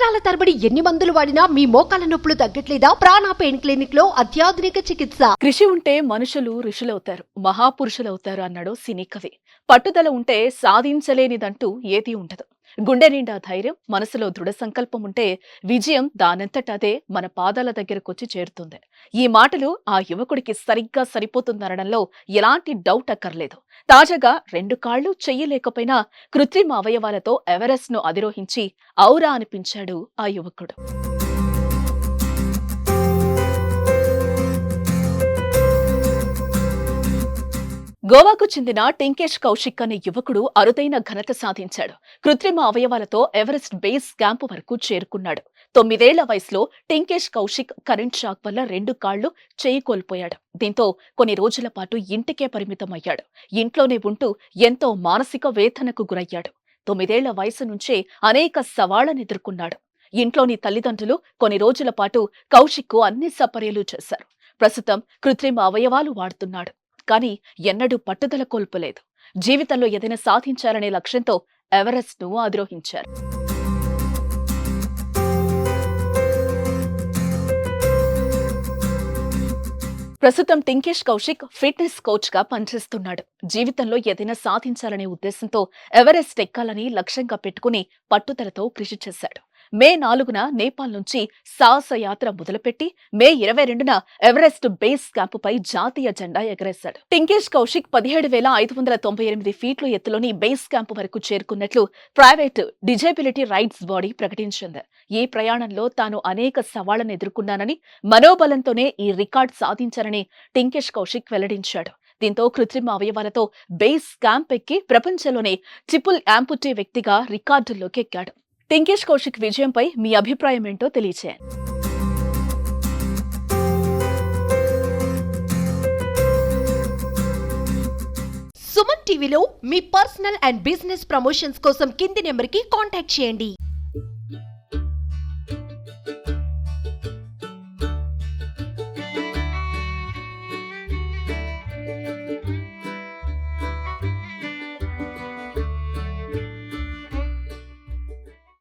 సంవత్సరాల తరబడి ఎన్ని మందులు వాడినా మీ మోకాల నొప్పులు తగ్గట్లేదా? ప్రాణ పెయిన్ క్లినిక్లో అత్యాధునిక చికిత్స. కృషి ఉంటే మనుషులు ఋషులవుతారు మహాపురుషులవుతారు అన్నాడు సినీ కవి. పట్టుదల ఉంటే సాధించలేనిదంటూ ఏదీ ఉండదు. గుండె నిండా ధైర్యం మనసులో దృఢ సంకల్పం ఉంటే విజయం దానంతట అదే మన పాదాల దగ్గరకొచ్చి చేరుతుంది. ఈ మాటలు ఆ యువకుడికి సరిగ్గా సరిపోతుందనడంలో ఎలాంటి డౌట్ అక్కర్లేదు. తాజాగా రెండు కాళ్ళు చెయ్యలేకపోయినా కృత్రిమ అవయవాలతో ఎవరెస్ట్ను అధిరోహించి ఔరా అనిపించాడు ఆ యువకుడు. గోవాకు చెందిన టింకేష్ కౌశిక్ అనే యువకుడు అరుదైన ఘనత సాధించాడు. కృత్రిమ అవయవాలతో ఎవరెస్ట్ బేస్ క్యాంపు వరకు చేరుకున్నాడు. తొమ్మిదేళ్ళ వయసులో టింకేష్ కౌశిక్ కరెంట్ షాక్ వల్ల రెండు కాళ్ళు చేయి కోల్పోయాడు దీంతో కొన్ని రోజుల పాటు ఇంటికే పరిమితమయ్యాడు. ఇంట్లోనే ఉంటూ ఎంతో మానసిక వేతనకు గురయ్యాడు. తొమ్మిదేళ్ళ వయసు నుంచే అనేక సవాళ్ళను ఎదుర్కొన్నాడు. ఇంట్లోని తల్లిదండ్రులు కొన్ని రోజుల పాటు కౌశిక్కు అన్ని సపర్యలు చేశారు. ప్రస్తుతం కృత్రిమ అవయవాలు వాడుతున్నాడు. కానీ ఎన్నడూ పట్టుదల కోల్పోలేదు. జీవితంలో ఏదైనా సాధించాలనే లక్ష్యంతో ఎవరెస్ట్ను అధిరోహించారు ప్రస్తుతం టింకేష్ కౌశిక్ ఫిట్నెస్ కోచ్గా పనిచేస్తున్నాడు. జీవితంలో ఏదైనా సాధించాలనే ఉద్దేశంతో ఎవరెస్ట్ ఎక్కాలని లక్ష్యంగా పెట్టుకుని పట్టుదలతో కృషి చేశాడు. మే నాలుగున నేపాల్ నుంచి సాహసయాత్ర మొదలుపెట్టి మే ఇరవై రెండున ఎవరెస్ట్ బేస్ క్యాంపుపై జాతీయ జెండా ఎగరేశాడు టింకేష్ కౌశిక్ పదిహేడు వేల ఐదు వందల తొంభై ఎనిమిది ఫీట్ల ఎత్తులోని బేస్ క్యాంపు వరకు చేరుకున్నట్లు ప్రైవేట్ డిజేబిలిటీ రైట్స్ బాడీ ప్రకటించింది. ఈ ప్రయాణంలో తాను అనేక సవాళ్ళను ఎదుర్కొన్నానని మనోబలంతోనే ఈ రికార్డ్ సాధించానని టింకేష్ కౌశిక్ వెల్లడించాడు. దీంతో కృత్రిమ అవయవాలతో బేస్ క్యాంప్ ఎక్కి ప్రపంచంలోనే ట్రిపుల్ యాంపుటీ వ్యక్తిగా రికార్డుల్లోకి ఎక్కాడు టింకేష్ కౌశిక్ విజయంపై మీ అభిప్రాయం ఏంటో తెలియచేయండి. సుమన్ టీవీలో మీ పర్సనల్ అండ్ బిజినెస్ ప్రమోషన్స్ కోసం కింది నెంబర్కి కాంటాక్ట్ చేయండి.